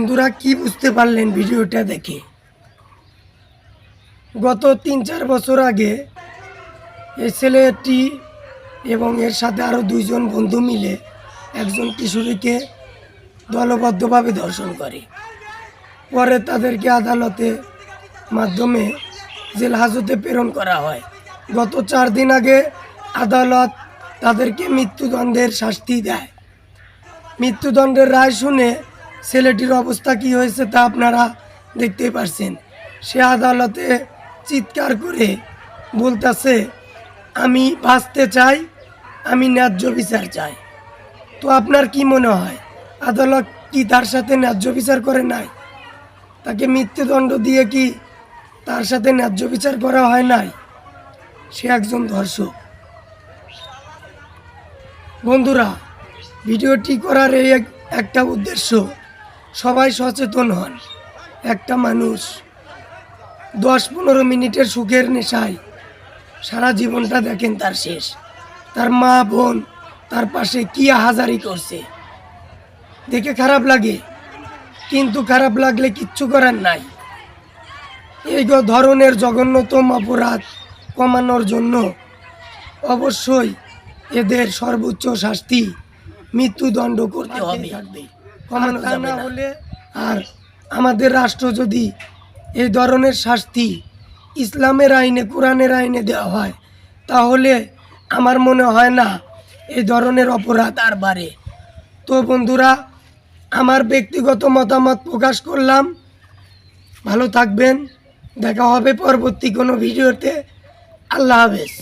বন্ধুরা, কি বুঝতে পারলেন ভিডিওটা দেখে? গত তিন চার বছর আগে এই ছেলেটি এবং এর সাথে আরও দুইজন বন্ধু মিলে একজন কিশোরীকে দলবদ্ধভাবে ধর্ষণ করে। পরে তাদেরকে আদালতে মাধ্যমে জেল হাজতে প্রেরণ করা হয়। গত চার দিন আগে আদালত তাদেরকে মৃত্যুদণ্ডের শাস্তি দেয়। মৃত্যুদণ্ডের রায় শুনে ছেলেটির অবস্থা কি হয়েছে তা আপনারা দেখতেই পারছেন। সে আদালতে চিৎকার করে বলতেছে, আমি বাঁচতে চাই, আমি ন্যায্য বিচার চাই। তো আপনার কি মনে হয়, আদালত কি তার সাথে ন্যায্য বিচার করে নাই? তাকে মৃত্যুদণ্ড দিয়ে কি তার সাথে ন্যায্য বিচার করা হয় নাই? সে একজন ধর্ষক। বন্ধুরা, ভিডিওটি করার এই এক- একটা উদ্দেশ্য সবাই সচেতন হন। একটা মানুষ দশ পনেরো মিনিটের সুখের নেশায় সারা জীবনটা দেখেন তার শেষ। তার মা বোন তার পাশে কি আহাজারি করছে। দেখে খারাপ লাগে কিন্তু খারাপ লাগলে কিচ্ছু করার নাই। এই ধরনের জঘন্যতম অপরাধ কমানোর জন্য অবশ্যই এদের সর্বোচ্চ শাস্তি মৃত্যুদণ্ড করতে হবে। কমানো যাবে না। হলে আর আমাদের রাষ্ট্র যদি এই ধরনের শাস্তি ইসলামের আইনে কোরআনের আইনে দেওয়া হয় তাহলে আমার মনে হয় না এই ধরনের অপরাধ আর বাড়ে। তো বন্ধুরা আমার ব্যক্তিগত মতামত প্রকাশ করলাম। ভালো থাকবেন। দেখা হবে পরবর্তী কোনো ভিডিওতে। আল্লাহ হাফেজ।